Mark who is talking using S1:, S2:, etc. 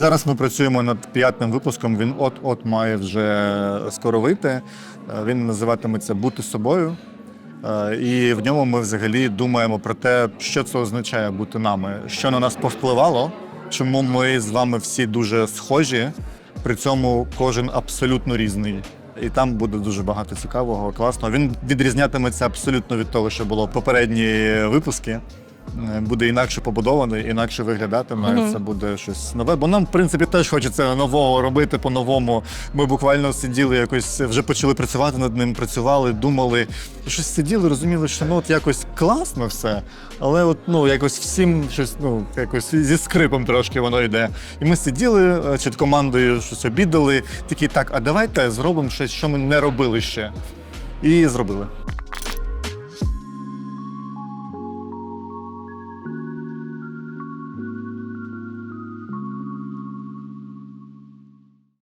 S1: Зараз ми працюємо над п'ятим випуском. Він от-от має вже скоро вийти. Е, Він називатиметься Бути собою. Е, І в ньому ми взагалі думаємо про те, що це означає бути нами, що на нас повпливало, чому ми з вами всі дуже схожі, при цьому кожен абсолютно різний. І там буде дуже багато цікавого, класного. Він відрізнятиметься абсолютно від того, що було попередні випуски. Буде інакше побудований, інакше виглядатиме.
S2: Мгм.
S1: Це буде щось нове. Бо нам, в принципі, теж хочеться нового робити по-новому. Ми буквально сиділи якось, вже почали працювати над ним, працювали, думали. Щось сиділи, розуміли, що ну от якось класно все, але от ну якось всім щось, ну якось зі скрипом трошки воно йде. І ми сиділи е, чи командою щось обідали. Такі так, а давайте зробимо щось, що ми не робили ще. І зробили.